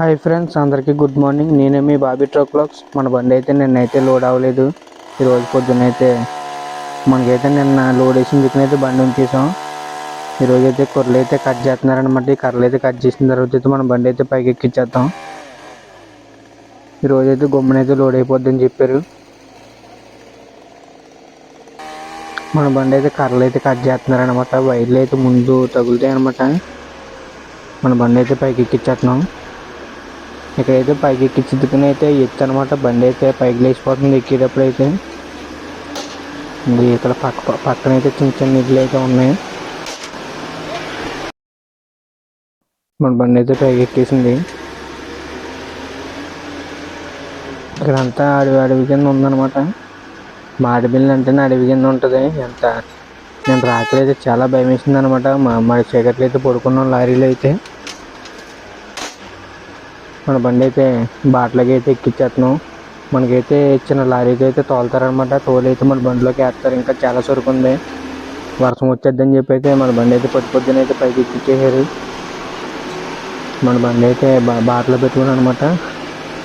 Hi friends అందరికీ good morning నేనే మీ బాబీ ట్రక్ బ్లాగ్స్ మన బండి అయితే నిన్నైతే లోడ్ అవ్వలేదు. ఈరోజు పొద్దున అయితే మనకైతే నిన్న లోడ్ వేసిన దిక్కునైతే బండి ఉంచేసాం. ఈరోజు అయితే కొర్రలు అయితే కట్ చేస్తున్నారనమాట ఈ కర్రలు అయితే కట్ చేసిన తర్వాత అయితే మన బండి అయితే పైకి ఎక్కించేద్దాం ఈరోజు అయితే గుమ్మనైతే లోడ్ అయిపోద్దని చెప్పారు. మన బండి అయితే కర్రలు అయితే కట్ చేస్తున్నారనమాట వైర్లు అయితే ముందు తగులుతాయి అనమాట మన బండి అయితే పైకి ఎక్కించేస్తున్నాం ఇక్కడైతే పైకి ఎక్కించుకుని అయితే ఎత్తు అనమాట బండి అయితే పైకి లేచిపోతుంది. ఎక్కేటప్పుడు అయితే ఇది ఇక్కడ పక్క పక్కన అయితే చిన్న చిన్న నీళ్ళు అయితే ఉన్నాయి. మన బండి అయితే పైకి ఎక్కేసింది. ఇక్కడంతా అడవి అడవి కింద ఉందన్నమాట. మాడిబిల్లు అంటేనే అడవి కింద ఉంటుంది. ఎంత నేను రాత్రి అయితే చాలా భయం వేసింది అనమాట మా మా చీకట్లు అయితే పడుకున్నాం లారీలో అయితే. మన బండి అయితే బాటలకి అయితే ఎక్కించేస్తున్నాం మనకైతే చిన్న లారీకి అయితే తోలుతారనమాట. తోలు అయితే మన బండిలోకి వేస్తారు. ఇంకా చాలా సరుకు ఉంది. వర్షం వచ్చేద్దని చెప్పి అయితే మన బండి అయితే పొద్దు పొద్దున అయితే పైకి ఎక్కించేసారు మన బండి అయితే బా బాటలో పెట్టుకున్నాను అనమాట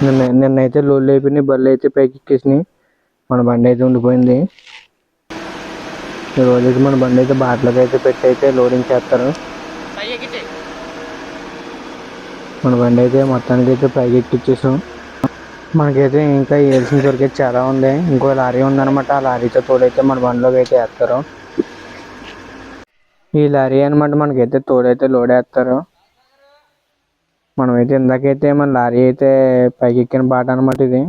నిన్న నిన్నైతే లోళ్ళు అయిపోయినాయి బళ్ళు అయితే పైకి ఎక్కేసినాయి. మన బండి అయితే ఉండిపోయింది. ఈరోజు అయితే మన బండి అయితే బాటలోకి అయితే పెట్టి అయితే లోడింగ్ చేస్తారు. మన బండి అయితే మొత్తానికి అయితే పైకి ఎక్కిచ్చేసాం. మనకైతే ఇంకా వేయాల్సిన వరకు అయితే చాలా ఉంది. ఇంకో లారీ ఉందన్నమాట. ఆ లారీతో తోడైతే మన బండిలోకి అయితే వేస్తారు. ఈ లారీ అనమాట మనకైతే తోడైతే లోడ్ వేస్తారు. మనమైతే ఇందాకైతే మన లారీ అయితే పైకి ఎక్కిన బాట అనమాట ఇది.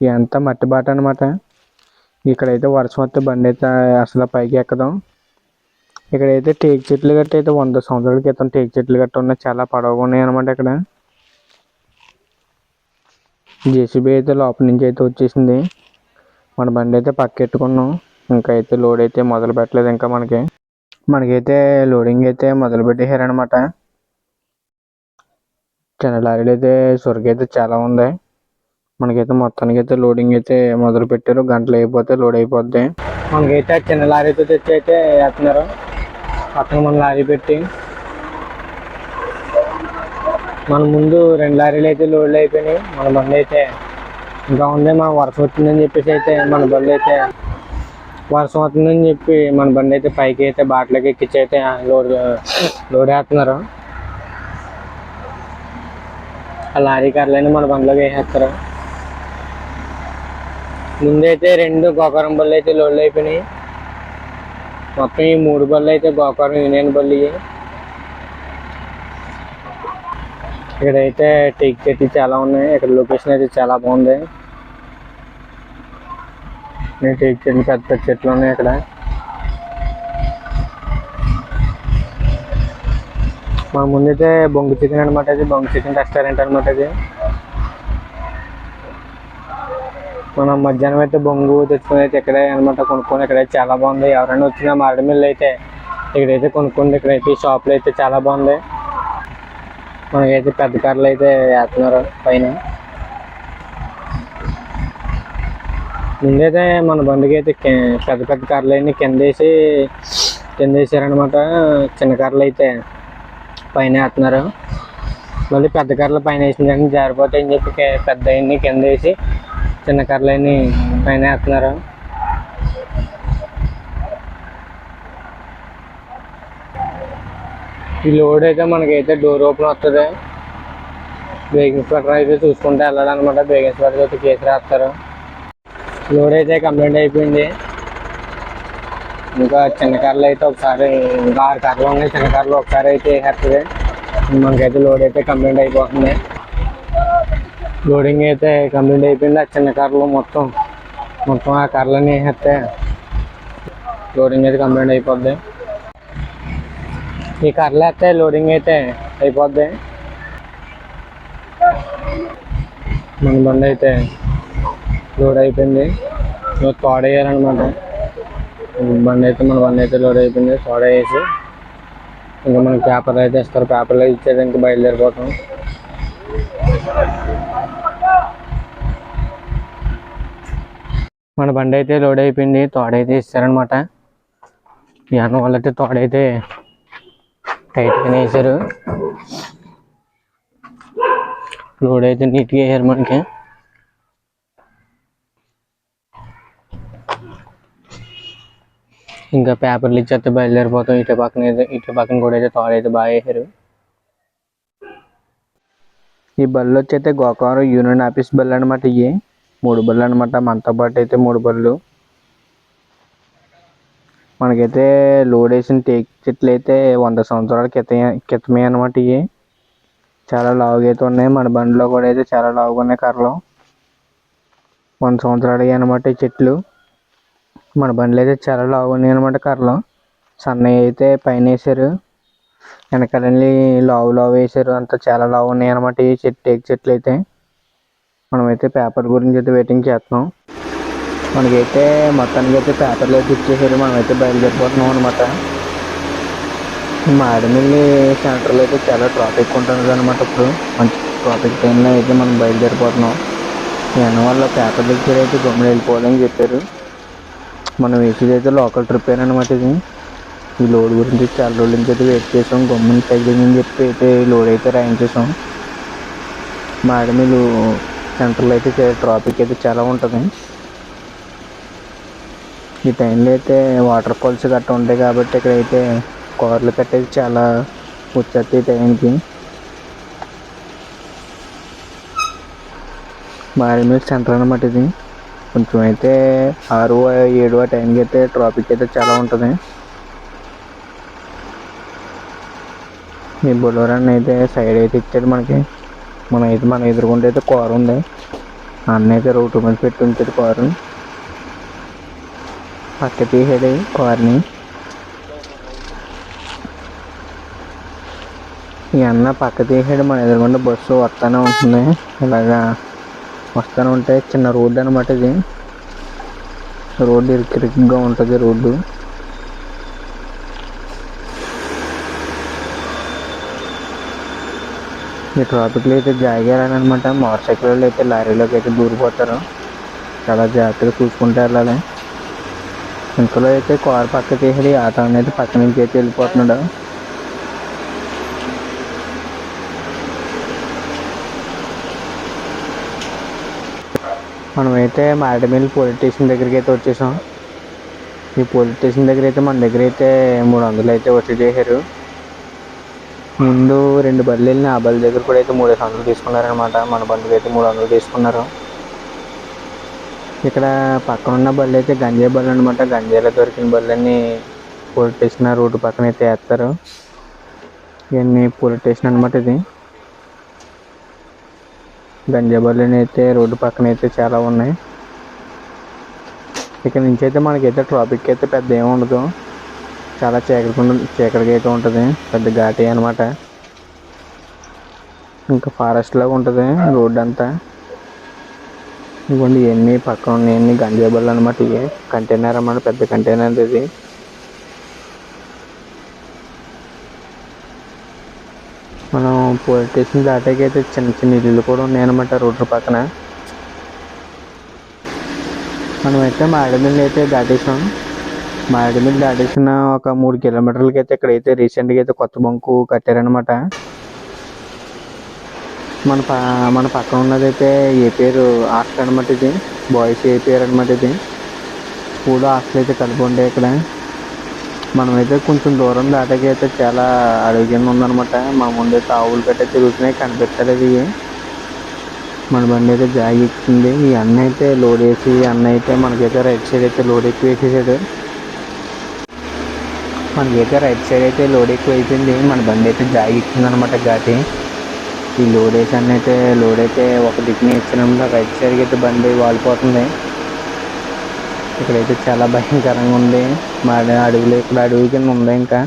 ఇదంతా మట్టి బాట అనమాట ఇక్కడైతే వర్షం వస్తే బండి అయితే అసలు పైకి ఎక్కదాం. ఇక్కడైతే టేక్ చెట్లు గట్ట అయితే వంద సంవత్సరాల క్రితం టేక్ చెట్లు గట్ట ఉన్నాయి చాలా పొడవుగా ఉన్నాయి అనమాట ఇక్కడ. జేసీబీ అయితే లోపల నుంచి అయితే వచ్చేసింది. మన బండి అయితే పక్కెట్టుకున్నాం. ఇంకా అయితే లోడ్ అయితే మొదలు పెట్టలేదు ఇంకా మనకి. మనకైతే లోడింగ్ అయితే మొదలు పెట్టేశారనమాట చిన్న లారీలు అయితే సొరకు అయితే చాలా ఉంది. మనకైతే మొత్తానికి అయితే లోడింగ్ అయితే మొదలు పెట్టారు. గంటలు అయిపోతే లోడ్ అయిపోద్ది. మనకైతే చిన్న లారీతో తెచ్చి అయితే వేస్తున్నారు. పక్కన మన లారీ పెట్టి మన ముందు రెండు లారీలు అయితే లోడ్లు అయిపోయినాయి. మన బండి అయితే ఇంకా ఉంది మన వర్షం వచ్చిందని చెప్పేసి అయితే మన బండి అయితే వర్షం అవుతుందని చెప్పి మన బండి అయితే పైకి అయితే బాటలోకి ఎక్కించి అయితే లోడ్ లోడ్ వేస్తున్నారు. ఆ లారీ కార్లని మన బండిలోకి వేసేస్తారు. ముందైతే రెండు గోకరం బళ్ళు అయితే లోడ్లు అయిపోయినాయి. మొత్తం ఈ మూడు బళ్ళు అయితే గోకారం యూనియన్ బళ్ళు ఇవి. ఇక్కడైతే టేక్ చెట్లు చాలా ఉన్నాయి ఇక్కడ లొకేషన్ అయితే చాలా బాగుంది ఈ టేక్ చెట్లు పెద్ద పెద్ద చెట్లు ఉన్నాయి ఇక్కడ మన ముందైతే బొంగు చికెన్ అనమాట ఇది బొంగు చికెన్ రెస్టారెంట్ అనమాట ఇది మనం మధ్యాహ్నం అయితే బొంగు తెచ్చుకుని అయితే ఇక్కడే అనమాట కొనుక్కొని ఇక్కడైతే చాలా బాగుంది. ఎవరైనా వచ్చినా మారేడుమిల్లి అయితే ఇక్కడైతే కొనుక్కోండి. ఇక్కడైతే ఈ షాప్లో అయితే చాలా బాగుంది. మనకైతే పెద్ద కర్రలు అయితే వేస్తున్నారు పైన. ముందైతే మన బండికి అయితే పెద్ద పెద్ద కర్రలు అన్ని కింద వేసి కింద వేసారనమాట చిన్న కర్రలు అయితే పైన వేస్తున్నారు. మళ్ళీ పెద్ద కర్రలు పైన వేసిన కానీ జారిపోతాయని చెప్పి పెద్ద అన్ని కింద వేసి చిన్న కర్రలు అన్ని పైన వేస్తున్నారు. ఈ లోడ్ అయితే మనకైతే డోర్ ఓపెన్ వస్తుంది. బేకింగ్ స్వెటర్ అయితే చూసుకుంటే వెళ్ళాలన్నమాట. బేకింగ్ స్వెటర్ అయితే కేసు రాస్తారు. లోడ్ అయితే కంప్లైంట్ అయిపోయింది. ఇంకా చిన్న కార్లు అయితే ఒకసారి ఇంకా ఆరు కార్లు ఉన్నాయి. చిన్న కార్లు ఒకసారి అయితే వేసేస్తుంది. మనకైతే లోడ్ అయితే కంప్లైంట్ అయిపోతుంది. లోడింగ్ అయితే కంప్లీట్ అయిపోయింది. ఆ చిన్న కార్లు మొత్తం మొత్తం ఆ కార్లన్నీ వేసేస్తే లోడింగ్ అయితే కంప్లీట్ అయిపోద్ది. ఈ కర్రలు వేస్తే లోడింగ్ అయితే అయిపోద్ది. మన బండి అయితే లోడ్ అయిపోయింది. నువ్వు తోడ వేయాలన్నమాట. బండి అయితే మన బండి అయితే లోడ్ అయిపోయింది. తోడ వేసి ఇంకా మనకి పేపర్లు అయితే ఇస్తారు. పేపర్లు ఇచ్చేది ఇంకా బయలుదేరిపోతాం. మన బండి అయితే లోడ్ అయిపోయింది తోడైతే ఇస్తారనమాట ఈ అన్న వాళ్ళైతే తోడైతే టైట్గానే వేసారు లోడ్ అయితే నీట్గా వేయారు మనకి. ఇంకా పేపర్లు ఇచ్చేస్తే బయలుదేరిపోతాం. ఇటు పక్కన ఇటు పక్కన కూడా అయితే తోడైతే బాగా వేసారు ఈ బళ్ళు అయితే గోకవరం యూనియన్ ఆఫీస్ బళ్ళు అనమాట ఇవి మూడు బళ్ళు అనమాట మనతో పాటు అయితే మూడు బళ్ళు. మనకైతే లోడ్ వేసిన టేక్ చెట్లు అయితే వంద సంవత్సరాల క్రితం క్రితమే అనమాట ఇవి చాలా లావుగా అయితే ఉన్నాయి. మన బండిలో కూడా అయితే చాలా లావుగా ఉన్నాయి కర్రలు వంద సంవత్సరాలు అనమాట ఈ చెట్లు. మన బండిలో అయితే చాలా లావుగా ఉన్నాయి అనమాట కర్రలు సన్నవి అయితే పైన వేసారు వెనకాలని లావు లావు వేసారు అంతా చాలా లావు ఉన్నాయి అనమాట ఈ చెట్టు టేక్ చెట్లు అయితే. మనమైతే పేపర్ గురించి అయితే వెయిటింగ్ చేస్తున్నాం. మనకైతే మొత్తానికి అయితే పేపర్లు అయితే ఇచ్చేసారు. మనమైతే బయలుదేరిపోతున్నాం అనమాట మారేడుమిల్లి సెంటర్లో అయితే చాలా ట్రాఫిక్ ఉంటుంది అనమాట ఇప్పుడు. మంచి ట్రాఫిక్ టైంలో అయితే మనం బయలుదేరిపోతున్నాం. దాని వల్ల పేపర్ దగ్గర అయితే గమ్ములు వెళ్ళిపోవాలని చెప్పారు. మనం వేసేది అయితే లోకల్ ట్రిప్ అనమాట ఇది. ఈ లోడ్ గురించి చాలా రోజుల నుంచి అయితే వెయిట్ చేసాం. గమ్మున తగిలిందని చెప్పి అయితే లోడ్ అయితే రాయించేసాం. మారేడుమిల్లి సెంటర్లో అయితే ట్రాఫిక్ అయితే చాలా ఉంటుంది. ఈ టైంలో అయితే వాటర్ ఫాల్స్ గట్రా ఉంటాయి కాబట్టి ఇక్కడ అయితే కార్లు కట్టేది చాలా వచ్చేస్తాయి ఈ టైంకి. మారేమిల్ సెంటర్ అనమాట ఇది. కొంచెం అయితే ఆరు ఏడు ఆ టైంకి అయితే ట్రాఫిక్ అయితే చాలా ఉంటుంది. ఈ బొలోరాన్ని అయితే సైడ్ అయితే ఇచ్చాడు మనకి. మన అయితే మన ఎదురుకుంటే అయితే కారు ఉంది. అన్న అయితే రోడ్డు మీద పెట్టి ఉంచాడు కారు పక్క తీసాడు కార్ని. ఈ అన్న పక్క తీసాడు మన ఎదురుకుంటే బస్సు వస్తానే ఉంటుంది. ఇలాగా వస్తానే ఉంటే చిన్న రోడ్డు అనమాట ఇది. రోడ్డు ఇరుకిరుగ్గా ఉంటుంది రోడ్డు. ఈ ట్రాఫిక్లో అయితే జాగారనమాట మోటార్ సైకిల్ వాళ్ళు అయితే లారీలోకి అయితే దూరిపోతారు. చాలా జాగ్రత్తగా చూసుకుంటూ వెళ్ళాలి. ఇంకలో అయితే కారు పక్క తీసి ఆటో అనేది పక్క నుంచి అయితే వెళ్ళిపోతున్నాడు. మనమైతే మారేడుమిల్లి పోలీస్ స్టేషన్ దగ్గరికి అయితే వచ్చేసాం. ఈ పోలీస్ స్టేషన్ దగ్గర అయితే మన దగ్గర అయితే మూడు వందలు అయితే వసూలు చేశారు. ముందు రెండు బళ్ళు వెళ్ళిన ఆ బళ్ళ దగ్గర కూడా అయితే మూడు వందలు తీసుకున్నారనమాట మన బండికి అయితే మూడు వందలు తీసుకున్నారు. ఇక్కడ పక్కన ఉన్న బళ్ళు అయితే గంజాయి బళ్ళు అనమాట గంజాయిలో దొరికిన బళ్ళన్నీ పోలీస్ స్టేషన్ రోడ్డు పక్కన అయితే వేస్తారు. ఇవన్నీ పోలీస్ స్టేషన్ అనమాట ఇది. గంజాయి బళ్ళని అయితే రోడ్డు పక్కన అయితే చాలా ఉన్నాయి. ఇక్కడ నుంచి అయితే మనకైతే ట్రాఫిక్ అయితే పెద్ద ఏమి ఉండదు. చాలా చీకటి చీకటిగా అయితే ఉంటుంది. పెద్ద ఘాటి అనమాట ఇంకా ఫారెస్ట్ లాగా ఉంటుంది రోడ్డు అంతా. ఇవ్వండి ఇవన్నీ పక్కన ఉన్నాయన్నీ గంజాయి బళ్ళు అనమాట ఇవి. కంటైనర్ అన్నమాట పెద్ద కంటైనర్ ఇది. మనం పోలీస్ స్టేషన్ దాటాక అయితే చిన్న చిన్న ఇల్లులు కూడా ఉన్నాయన్నమాట రోడ్డు పక్కన. మనమైతే మారేడుమిల్లి అయితే దాటేసాం. మారేడుమిల్లి దాటేసిన ఒక మూడు కిలోమీటర్లకి అయితే ఇక్కడైతే రీసెంట్గా అయితే కొత్త బంకు కట్టారనమాట మన ప మన పక్కన ఉన్నదైతే ఏ పేరు హాస్టల్ అనమాట ఇది. బాయ్స్ ఏ పేరు అనమాట ఇది. స్కూల్ హాస్టల్ అయితే కలిపి ఉండే ఇక్కడ. మనమైతే కొంచెం దూరం దాటాకి అయితే చాలా అడవి ఉందనమాట మా ముందైతే ఆవులు కట్టే తిరుగుతున్నాయి కనిపించలేదు ఇవి. మన బండి అయితే జాగి ఇచ్చింది ఈ అన్న అయితే లోడ్ వేసి అన్న అయితే మనకైతే రైట్ సైడ్ అయితే లోడ్ ఎక్కువ వేసేసాడు. మనకైతే రైట్ సైడ్ అయితే లోడ్ ఎక్కువ అయిపోయింది మన బండి అయితే జాగి అనమాట ఘాటి ఈ లోడ్ వేసి అయితే లోడ్ అయితే ఒక దిక్కుని ఇచ్చినప్పుడు రైట్ సైడ్కి అయితే బండి వాలిపోతుంది. ఇక్కడైతే చాలా భయంకరంగా ఉంది. మా అడవిలో ఇక్కడ అడవి కింద ఉంది ఇంకా.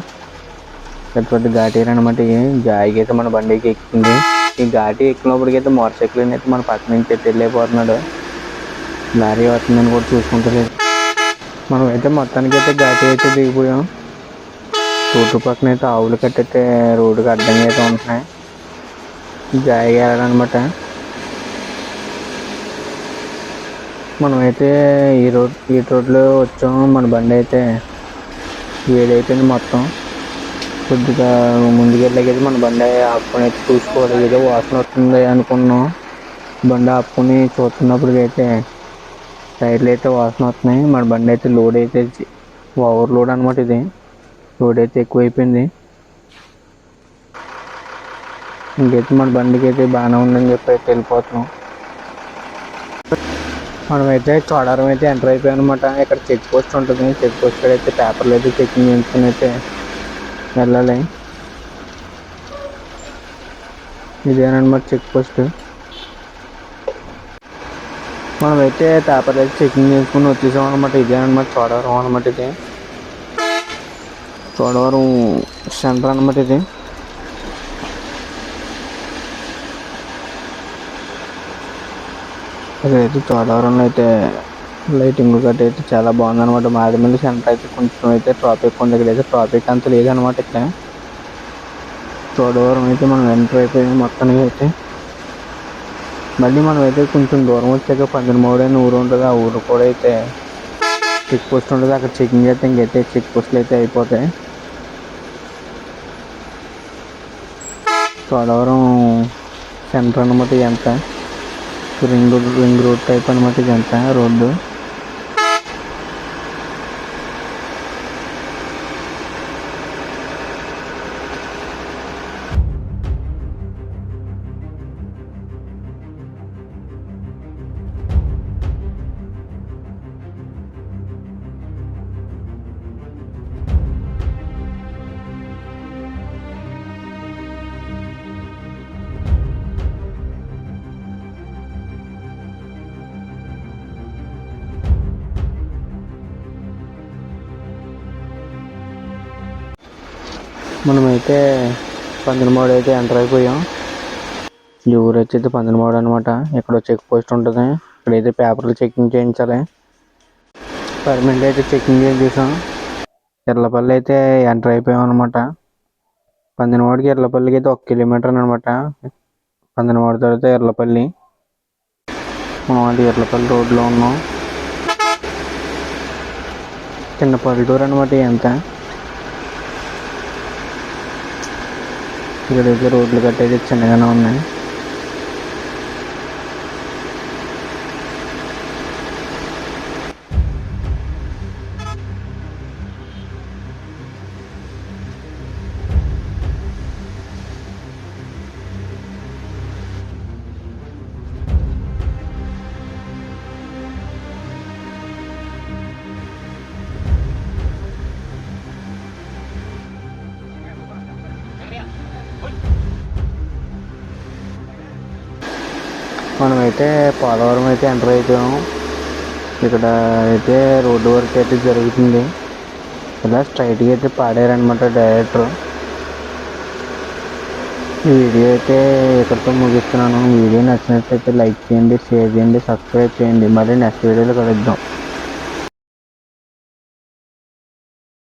పెద్ద ఘాటీలు అనమాట జాయికి అయితే మన బండికి ఎక్కింది ఈ ఘాటి ఎక్కినప్పటికైతే మోటార్ సైకిల్ అయితే మన పక్క నుంచి అయితే వెళ్ళిపోతున్నాడు. లారీ వస్తుందని కూడా చూసుకుంటలేదు. మనం అయితే మొత్తానికి అయితే ఘాటీ అయితే దిగిపోయాం. రోడ్డు పక్కన అయితే ఆవులు కట్టయితే రోడ్డుకి అడ్డంగా అయితే ఉంటున్నాయి. జాయిగా వెళ్ళాలన్నమాట మనమైతే ఈ రోడ్ ఈ రోడ్లో వచ్చాం. మన బండి అయితే వేడైపోయింది మొత్తం. కొద్దిగా ముందుకెళ్ళగైతే మన బండి ఆపుకొని అయితే చూసుకోవాలి. ఏదో వాసన వస్తుంది అనుకున్నాం. బండి ఆపుకొని చూస్తున్నప్పటికైతే టైర్లు అయితే వాసన వస్తున్నాయి. మన బండి అయితే లోడ్ అయితే ఓవర్ లోడ్ అనమాట ఇది. లోడ్ అయితే ఎక్కువైపోయింది. ఇంకైతే మన బండికి అయితే బాగానే ఉందని చెప్పి అయితే వెళ్ళిపోతున్నాం. మనమైతే చోడారం అయితే ఎంటర్ అయిపోయాం అనమాట ఇక్కడ చెక్ పోస్ట్ ఉంటుంది. చెక్ పోస్ట్ కాడ అయితే పేపర్లు అయితే చెకింగ్ చేయించుకుని అయితే వెళ్ళాలి. ఇదేనమాట చెక్ పోస్ట్. మనమైతే పేపర్లు అయితే చెకింగ్ చేసుకుని వచ్చేసాం అనమాట ఇదేనమాట చోడవరం అనమాట ఇది. చోడవరం సెంటర్ అనమాట ఇది. ఇక్కడైతే చోడవరంలో అయితే లైటింగ్ గట్రా అయితే చాలా బాగుందనమాట మాది మారేడుమిల్లి సెంటర్ అయితే కొంచెం అయితే ట్రాఫిక్ ఉంది ఇక్కడ అయితే ట్రాఫిక్ అంత లేదనమాట ఇక్కడ. చోడవరం అయితే మనం ఎంటర్ అయిపోయింది మొత్తానికి అయితే. మళ్ళీ మనం అయితే కొంచెం దూరం వచ్చాక పందినమూడు అని ఊరు ఉంటుంది ఆ ఊరు కూడా అయితే చెక్ పోస్ట్ ఉండదు అక్కడ చెకింగ్ చేస్తే ఇంకైతే చెక్ పోస్ట్లు అయితే అయిపోతాయి. చోడవరం సెంటర్ అనమాట ఎంత రింగ్ రింగ్ రోడ్ టైప్ అనమాట ఇదంతా రోడ్డు. మనమైతే పందినమూడు అయితే ఎంటర్ అయిపోయాం. ఈ ఊరు వచ్చేది పందినమూడు అనమాట ఇక్కడ చెక్ పోస్ట్ ఉంటుంది. ఇక్కడైతే పేపర్లు చెకింగ్ చేయించాలి. పర్మనెంట్ అయితే చెకింగ్ చేసాం ఎర్లపల్లి అయితే ఎంటర్ అయిపోయాం అనమాట పందినమూడికి ఎర్లపల్లికి అయితే ఒక కిలోమీటర్ అనమాట పందినమూడు తర్వాత ఎర్లపల్లి మనం అది ఎర్లపల్లి రోడ్లో ఉన్నాం. చిన్న పల్లెటూరు అనమాట ఎంత ఇక్కడైతే రోడ్లు కట్టేది చిన్నగానే ఉన్నాయి మనమైతే పోలవరం అయితే ఎంటర్ అయిపోయాము ఇక్కడ అయితే రోడ్డు వర్క్ అయితే జరుగుతుంది. ఇలా స్ట్రైట్గా అయితే పాడారనమాట డైరెక్టర్. ఈ వీడియో అయితే ఇక్కడితో ముగిస్తున్నాను. వీడియో నచ్చినట్లయితే లైక్ చేయండి షేర్ చేయండి సబ్స్క్రైబ్ చేయండి. మళ్ళీ నెక్స్ట్ వీడియోలో కలుద్దాం.